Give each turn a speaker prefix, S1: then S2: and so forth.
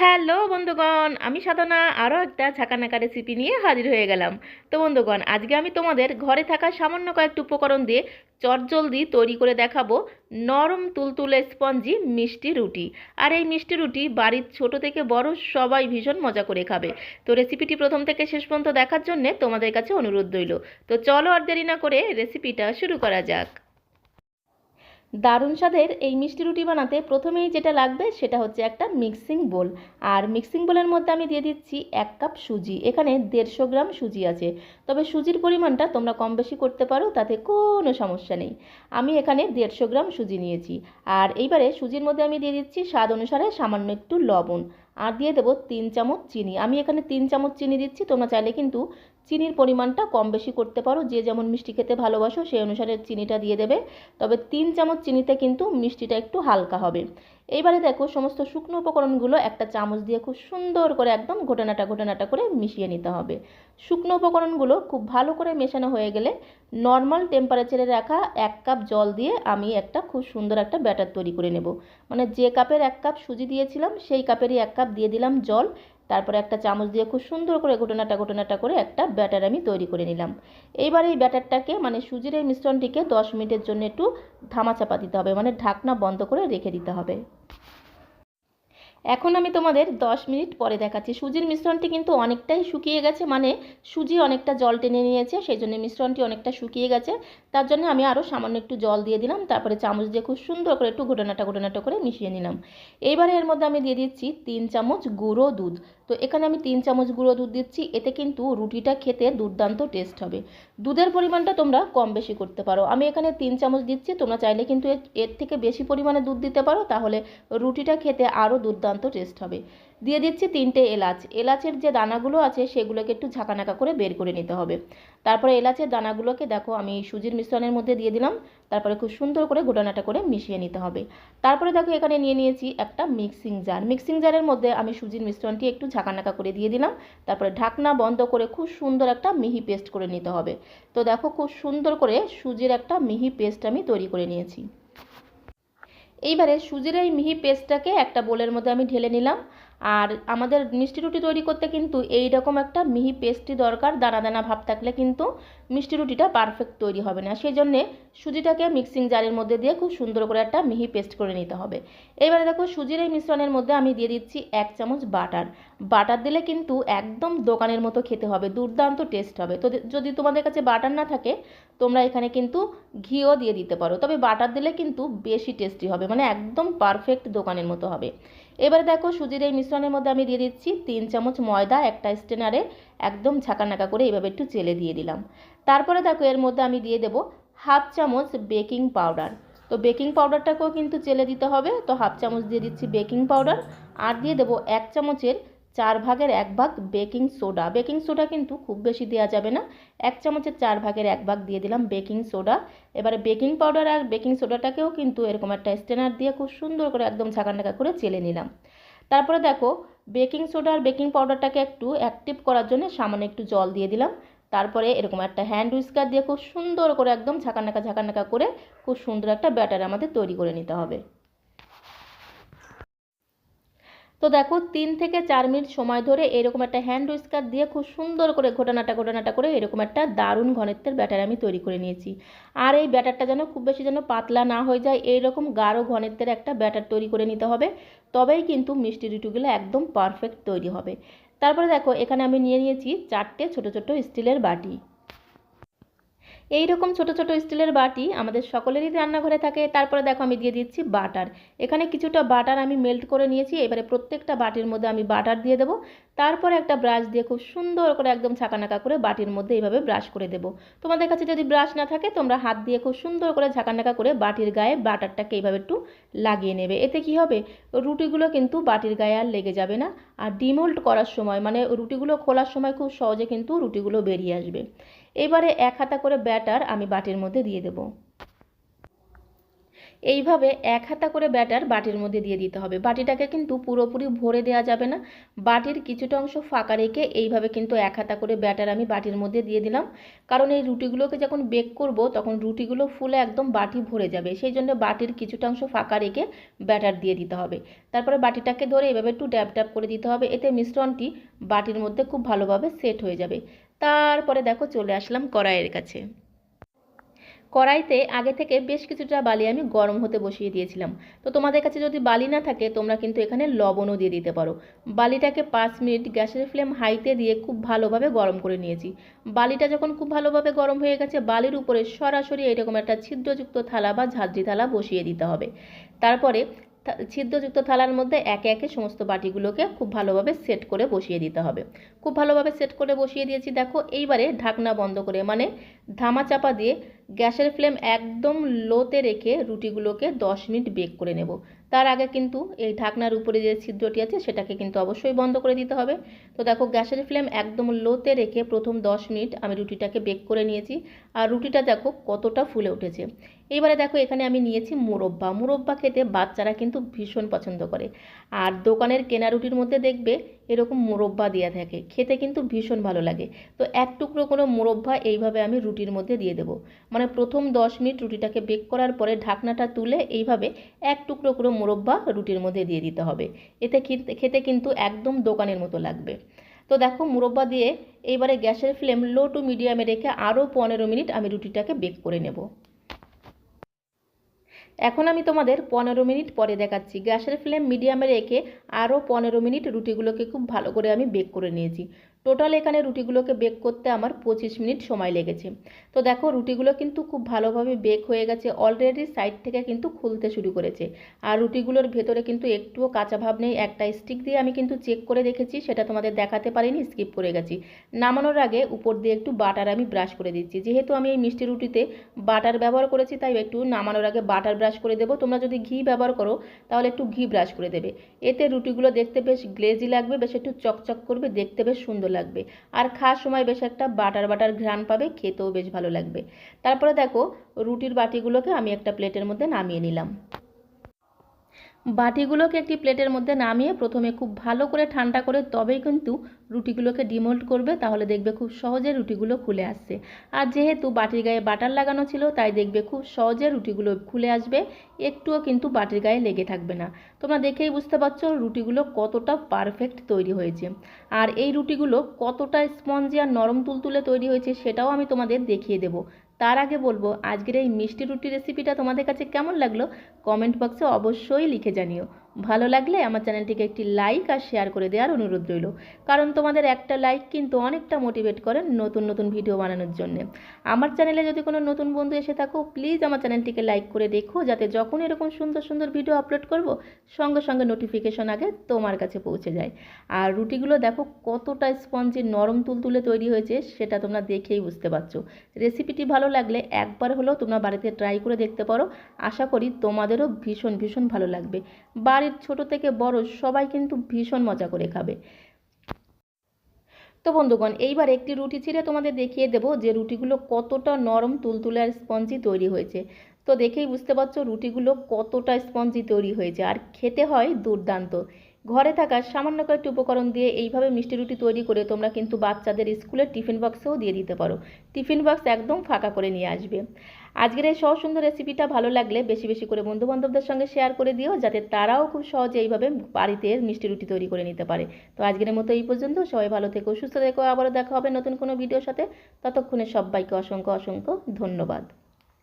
S1: Hello বন্ধুগণ, আমি সাধনা, আরও একটা ছাকানাকা রেসিপি নিয়ে হাজির হয়ে গেলাম। তো বন্ধুগণ, আজকে আমি তোমাদের ঘরে থাকা সামান্য কয়েকটি উপকরণ দিয়ে চটজলদি তৈরি করে দেখাবো নরম তুলতুলে স্পঞ্জি মিষ্টি রুটি। আর এই মিষ্টি রুটি বাড়ির ছোট থেকে বড় সবাই ভীষণ মজা করে খাবে। তো রেসিপিটি প্রথম থেকে শেষ পর্যন্ত দেখার জন্যে তোমাদের কাছে অনুরোধ রইল। তো চলো আর দেরি না করে রেসিপিটা শুরু করা যাক। দারুণ স্বাদের এই মিষ্টি রুটি বানাতে প্রথমেই যেটা লাগবে সেটা হচ্ছে একটা মিক্সিং বোল আর মিক্সিং বোলের মধ্যে আমি দিয়ে দিচ্ছি এক কাপ সুজি। এখানে দেড়শো গ্রাম সুজি আছে। তবে সুজির পরিমাণটা তোমরা কম বেশি করতে পারো, তাতে কোনো সমস্যা নেই। আমি এখানে দেড়শো গ্রাম সুজি নিয়েছি। আর এইবারে সুজির মধ্যে আমি দিয়ে দিচ্ছি স্বাদ অনুসারে সামান্য একটু লবণ। আর দিয়ে দেবো তিন চামচ চিনি। আমি এখানে তিন চামচ চিনি দিচ্ছি, তোমরা চাইলে কিন্তু চিনির পরিমাণটা কম বেশি করতে পারো। যে যেমন মিষ্টি খেতে ভালোবাসো, সেই অনুসারে চিনিটা দিয়ে দেবে। তবে তিন চামচ চিনিতে কিন্তু মিষ্টিটা একটু হালকা হবে। এইবারে দেখো, সমস্ত শুকনো উপকরণগুলো একটা চামচ দিয়ে খুব সুন্দর করে একদম ঘোটানাটা ঘোটানাটা করে মিশিয়ে নিতে হবে। শুকনো উপকরণগুলো খুব ভালো করে মেশানো হয়ে গেলে নর্মাল টেম্পারেচারে রাখা এক কাপ জল দিয়ে আমি একটা খুব সুন্দর একটা ব্যাটার তৈরি করে নেব। মানে যে কাপের এক কাপ সুজি দিয়েছিলাম, সেই কাপেরই এক কাপ দিয়ে দিলাম জল। তারপরে একটা চামচ দিয়ে খুব সুন্দর করে ঘটনাটা ঘটনাটা করে একটা ব্যাটার আমি তৈরি করে নিলাম। এইবার এই ব্যাটারটাকে মানে সুজির এই মিশ্রণটিকে দশ মিনিটের জন্য একটু ধামাচাপা দিতে হবে মানে ঢাকনা বন্ধ করে রেখে দিতে হবে। এখন আমি তোমাদের 10 মিনিট পরে দেখাচ্ছি। সুজির মিশ্রণটি কিন্তু অনেকটাই শুকিয়ে গেছে মানে সুজি অনেকটা জল টেনে নিয়েছে সেই জন্য মিশ্রণটি অনেকটা শুকিয়ে গেছে। তার জন্য আমি আরও সামান্য একটু জল দিয়ে দিলাম, তারপরে চামচ দিয়ে খুব সুন্দর করে একটু ঘটনাটা ঘটনাটা করে মিশিয়ে নিলাম। এইবারে এর মধ্যে আমি দিয়ে দিচ্ছি তিন চামচ গুঁড়ো দুধ। তো এখানে আমি তিন চামচ গুঁড়ো দুধ দিচ্ছি, এতে কিন্তু রুটিটা খেতে দুর্দান্ত টেস্ট হবে। দুধের পরিমাণটা তোমরা কম বেশি করতে পারো। আমি এখানে তিন চামচ দিচ্ছি, তোমরা চাইলে কিন্তু এর থেকে বেশি পরিমাণে দুধ দিতে পারো, তাহলে রুটিটা খেতে আরও দুর্দান্ত টেস্ট হবে। দিয়ে দিচ্ছি তিনটে এলাচ। এলাচের যে দানাগুলো আছে, সেগুলোকে একটু ঝাঁকানাকা করে বের করে নিতে হবে। তারপরে এলাচের দানাগুলোকে দেখো, আমি সুজির মিশ্রণের মধ্যে দিয়ে দিলাম। তারপরে খুব সুন্দর করে গোটানাটা করে মিশিয়ে নিতে হবে। তারপরে দেখো, এখানে নিয়ে নিয়েছি একটা মিক্সিং জার। মিক্সিং জারের মধ্যে আমি সুজির মিশ্রণটি একটু ঝাঁকানাকা করে দিয়ে দিলাম। তারপরে ঢাকনা বন্ধ করে খুব সুন্দর একটা মিহি পেস্ট করে নিতে হবে। তো দেখো, খুব সুন্দর করে সুজির একটা মিহি পেস্ট আমি তৈরি করে নিয়েছি। এইবারে সুজির এই মিহি পেস্টটাকে একটা বোলের মধ্যে আমি ঢেলে নিলাম। আর আমাদের মিষ্টি রুটি তৈরি করতে কিন্তু এই রকম একটা মিহি পেস্টই দরকার, দানা দানা ভাব থাকলে কিন্তু মিষ্টি রুটিটা পারফেক্ট তৈরি হবে না। সেই জন্যে সুজিটাকে মিক্সিং জারের মধ্যে দিয়ে খুব সুন্দর করে একটা মিহি পেস্ট করে নিতে হবে। এবারে দেখো সুজির এই মিশ্রণের মধ্যে আমি দিয়ে দিচ্ছি এক চামচ বাটার। বাটার দিলে কিন্তু একদম দোকানের মতো খেতে হবে, দুর্দান্ত টেস্ট হবে। তো যদি তোমাদের কাছে বাটার না থাকে, তোমরা এখানে কিন্তু ঘিও দিয়ে দিতে পারো। তবে বাটার দিলে কিন্তু বেশি টেস্টি হবে মানে একদম পারফেক্ট দোকানের মতো হবে। এবারে দেখো সুজির এই মিশ্রণের মধ্যে আমি দিয়ে দিচ্ছি তিন চামচ ময়দা, একটা স্টেনারে একদম ঝাঁকানাকা করে এইভাবে একটু চেলে দিয়ে দিলাম। তারপরে দেখো এর মধ্যে আমি দিয়ে দেব হাফ চামচ বেকিং পাউডার। তো বেকিং পাউডারটাকেও কিন্তু চেলে দিতে হবে। তো হাফ চামচ দিয়ে দিচ্ছি বেকিং পাউডার। আর দিয়ে দেবো এক চামচের চার ভাগের এক ভাগ বেকিং সোডা। বেকিং সোডা কিন্তু খুব বেশি দেওয়া যাবে না। এক চামচের চার ভাগের এক ভাগ দিয়ে দিলাম বেকিং সোডা। এবারে বেকিং পাউডার আর বেকিং সোডাটাকেও কিন্তু এরকম একটা স্টেনার দিয়ে খুব সুন্দর করে একদম ঝাঁকানাকা করে চেলে নিলাম। তারপরে দেখো, বেকিং সোডা আর বেকিং পাউডারটাকে একটু অ্যাক্টিভ করার জন্য সামান্য একটু জল দিয়ে দিলাম। তারপরে এরকম একটা হ্যান্ড উইস্কার দিয়ে খুব সুন্দর করে একদম ঝাঁকানাকা ঝাঁকানাকা করে খুব সুন্দর একটা ব্যাটার আমাদের তৈরি করে নিতে হবে। তো দেখো, তিন থেকে চার মিনিট সময় ধরে এরকম একটা হ্যান্ড উইস্কার দিয়ে খুব সুন্দর করে ঘটনাটা ঘটনাটা করে এরকম একটা দারুণ ঘনত্বের ব্যাটার আমি তৈরি করে নিয়েছি। আর এই ব্যাটারটা যেন খুব বেশি যেন পাতলা না হয়ে যায়, এইরকম গাঢ় ঘনত্বের একটা ব্যাটার তৈরি করে নিতে হবে। তবেই কিন্তু মিষ্টি রুটিগুলো একদম পারফেক্ট তৈরি হবে। তারপরে দেখো, এখানে আমি নিয়ে নিয়েছি চারটে ছোট ছোট স্টিলের বাটি। এই রকম ছোট ছোট স্টিলের বাটি আমাদের সকলেরই রান্নাঘরে থাকে। তারপরে দেখো আমি দিয়ে দিচ্ছি বাটার। এখানে কিছুটা বাটার আমি মেল্ট করে নিয়েছি। এবারে প্রত্যেকটা বাটির মধ্যে আমি বাটার দিয়ে দেবো। তারপরে একটা ব্রাশ দিয়ে খুব সুন্দর করে একদম ছাকানাকা করে বাটির মধ্যে এইভাবে ব্রাশ করে দেবো। তোমাদের কাছে যদি ব্রাশ না থাকে, তোমরা হাত দিয়ে খুব সুন্দর করে ঝাঁকানাকা করে বাটির গায়ে বাটারটাকে এইভাবে একটু লাগিয়ে নেবে। এতে কি হবে? রুটিগুলো কিন্তু বাটির গায়ে আর লেগে যাবে না। আর ডিমোল্ড করার সময় মানে রুটিগুলো খোলার সময় খুব সহজে কিন্তু রুটিগুলো বেরিয়ে আসবে। এবারে এক হাতা করে ব্যাটার আমি বাটির মধ্যে দিয়ে দেবো। এইভাবে এক হাতা করে ব্যাটার বাটির মধ্যে দিয়ে দিতে হবে। বাটিটাকে কিন্তু পুরোপুরি ভরে দেওয়া যাবে না। বাটির কিছুটা অংশ ফাঁকা রেখে এইভাবে কিন্তু এক হাতা করে ব্যাটার আমি বাটির মধ্যে দিয়ে দিলাম। কারণ এই রুটিগুলোকে যখন বেক করব, তখন রুটিগুলো ফুলে একদম বাটি ভরে যাবে। সেই জন্য বাটির কিছুটা অংশ ফাঁকা রেখে ব্যাটার দিয়ে দিতে হবে। তারপরে বাটিটাকে ধরে এভাবে একটু ড্যাব ড্যাব করে দিতে হবে। এতে মিশ্রণটি বাটির মধ্যে খুব ভালোভাবে সেট হয়ে যাবে। তারপরে দেখো চলে আসলাম কড়াইয়ের কাছে। কড়াইতে আগে থেকে বেশ কিছুটা বালি আমি গরম হতে বসিয়ে দিয়েছিলাম। তো তোমাদের কাছে যদি বালি না থাকে, তোমরা কিন্তু এখানে লবণও দিয়ে দিতে পারো। বালিটাকে পাঁচ মিনিট গ্যাসের ফ্লেম হাইতে দিয়ে খুব ভালোভাবে গরম করে নিয়েছি। বালিটা যখন খুব ভালোভাবে গরম হয়ে গেছে, বালির উপরে সরাসরি এরকম একটা ছিদ্রযুক্ত থালা বা ঝাঁঝরি থালা বসিয়ে দিতে হবে। তারপরে ছিদ্রযুক্ত থালার মধ্যে একে একে সমস্ত বাটিগুলোকে খুব ভালোভাবে সেট করে বসিয়ে দিতে হবে। খুব ভালোভাবে সেট করে বসিয়ে দিয়েছি, দেখো। এইবারে ঢাকনা বন্ধ করে মানে ধামা চাপা দিয়ে গ্যাসের ফ্লেম একদম লোতে রেখে রুটিগুলোকে দশ মিনিট বেক করে নেব। তার আগে কিন্তু এই ঢাকনার উপরে যে ছিদ্রটি আছে, সেটাকে কিন্তু অবশ্যই বন্ধ করে দিতে হবে। তো দেখো, গ্যাসের ফ্লেম একদম লোতে রেখে প্রথম দশ মিনিট আমি রুটিটাকে বেক করে নিয়েছি। আর রুটিটা দেখো কতটা ফুলে উঠেছে। এবারে দেখো, এখানে আমি নিয়েছি মুরব্বা। মুরব্বা খেতে বাচ্চারা কিন্তু ভীষণ পছন্দ করে। আর দোকানের কেনা রুটির মধ্যে দেখবে, এরকম মুরব্বা দেওয়া থাকে। খেতে কিন্তু ভীষণ ভালো লাগে। তো এক টুকরো কোনো মুরব্বা এইভাবে আমি রুটির মধ্যে দিয়ে দেবো। মানে প্রথম দশ মিনিট রুটিটাকে বেক করার পরে ঢাকনাটা তুলে এইভাবে এক টুকরো করে মুরব্বা রুটির মধ্যে দিয়ে দিতে হবে। এতে খেতে কিন্তু একদম দোকানের মতো লাগবে। তো দেখো মুরব্বা দিয়ে এইবারে গ্যাসের ফ্লেম লো টু মিডিয়ামে রেখে আরও পনেরো মিনিট আমি রুটিটাকে বেক করে নেব। এখন আমি তোমাদের পনেরো মিনিট পরে দেখাচ্ছি। গ্যাসের ফ্লেম মিডিয়ামে রেখে আরও পনেরো মিনিট রুটিগুলোকে খুব ভালো করে আমি বেক করে নিয়েছি। টোটাল এখানে রুটিগুলোকে বেক করতে আমার পঁচিশ মিনিট সময় লেগেছে। তো দেখো, রুটিগুলো কিন্তু খুব ভালোভাবে বেক হয়ে গেছে অলরেডি সাইড থেকে কিন্তু খুলতে শুরু করেছে। আর রুটিগুলোর ভেতরে কিন্তু একটুও কাঁচা ভাব নেই, একটা স্টিক দিয়ে আমি কিন্তু চেক করে দেখেছি, সেটা তোমাদের দেখাতে পারিনি স্কিপ করে গেছি। নামানোর আগে উপর দিয়ে একটু বাটার আমি ব্রাশ করে দিচ্ছি। যেহেতু আমি এই মিষ্টি রুটিতে বাটার ব্যবহার করেছি, তাই একটু নামানোর আগে বাটার ব্রাশ করে দেবো। তোমরা যদি ঘি ব্যবহার করো, তাহলে একটু ঘি ব্রাশ করে দেবে। এতে রুটিগুলো দেখতে বেশ গ্লেজি লাগবে, বেশ একটু চকচক করবে, দেখতে বেশ সুন্দর লাগবে। আর খাওয়ার সময় বেশ একটা বাটার বাটার ঘ্রাণ পাবে, খেতেও বেশ ভালো লাগবে। তারপরে দেখো, রুটির বাটিগুলোকে আমি একটা প্লেটের মধ্যে নামিয়ে নিলাম। বাটিগুলোকে একটি প্লেটের মধ্যে নামিয়ে প্রথমে খুব ভালো করে ঠান্ডা করে তবেই কিন্তু রুটিগুলোকে ডিমোল্ড করবে, তাহলে দেখবে খুব সহজে রুটিগুলো খুলে আসছে। আর যেহেতু বাটির গায়ে বাটার লাগানো ছিল, তাই দেখবে খুব সহজে রুটিগুলো খুলে আসবে, একটুও কিন্তু বাটির গায়ে লেগে থাকবে না। তোমরা দেখেই বুঝতে পারছ রুটিগুলো কতটা পারফেক্ট তৈরি হয়েছে। আর এই রুটিগুলো কতটা স্পঞ্জি আর নরম তুলতুলে তৈরি হয়েছে, সেটাও আমি তোমাদের দেখিয়ে দেবো। তার আগে বলব, আজকের এই মিষ্টি রুটি রেসিপিটা তোমাদের কাছে কেমন লাগল? কমেন্ট বক্সে অবশ্যই লিখে জানিও। ভালো লাগলে আমার চ্যানেলটিকে একটি লাইক আর শেয়ার করে দেওয়ার অনুরোধ রইল। কারণ তোমাদের একটা লাইক কিন্তু অনেকটা মোটিভেট করে নতুন নতুন ভিডিও বানানোর জন্য। আমার চ্যানেলে যদি কোনো নতুন বন্ধু এসে থাকো, প্লিজ আমার চ্যানেলটিকে লাইক করে দেখো, যাতে যখন এরকম সুন্দর সুন্দর ভিডিও আপলোড করব, সঙ্গে সঙ্গে নোটিফিকেশন আগে তোমার কাছে পৌঁছে যায়। আর রুটিগুলো দেখো কতটা স্পঞ্জি নরম তুলতুলে তৈরি হয়েছে, সেটা তোমরা দেখেই বুঝতে পারছ। রেসিপিটি ভালো লাগলে একবার হলেও তোমরা বাড়িতে ট্রাই করে দেখতে পারো। আশা করি তোমাদেরও ভীষণ ভীষণ ভালো লাগবে। বাড়ির ছোট থেকে বড় সবাই কিন্তু ভীষণ মজা করে খাবে। তো বন্ধুগণ, এইবার একটি রুটি ছিঁড়ে তোমাদের দেখিয়ে দেব যে রুটিগুলো কতটা নরম তুলতুলার স্পঞ্জি তৈরি হয়েছে। তো দেখেই বুঝতে পারছ রুটিগুলো কতটা স্পঞ্জি তৈরি হয়েছে। আর খেতে হয় দুর্দান্ত। ঘরে থাকা সামান্য কয়েকটি উপকরণ দিয়ে এইভাবে মিষ্টি রুটি তৈরি করে তোমরা কিন্তু বাচ্চাদের স্কুলের টিফিন বক্সেও দিয়ে দিতে পারো। টিফিন বক্স একদম ফাঁকা করে নিয়ে আসবে। আজকের এই সহজ সুন্দর রেসিপিটা ভালো লাগলে বেশি বেশি করে বন্ধু বান্ধবদের সঙ্গে শেয়ার করে দিও, যাতে তারাও খুব সহজে এইভাবে বাড়িতে মিষ্টি রুটি তৈরি করে নিতে পারে। তো আজকের মতো এই পর্যন্ত। সবাই ভালো থেকো, সুস্থ থেকো। আবারও দেখা হবে নতুন কোনো ভিডিওর সাথে। ততক্ষণে সবাইকে অসংখ্য অসংখ্য ধন্যবাদ।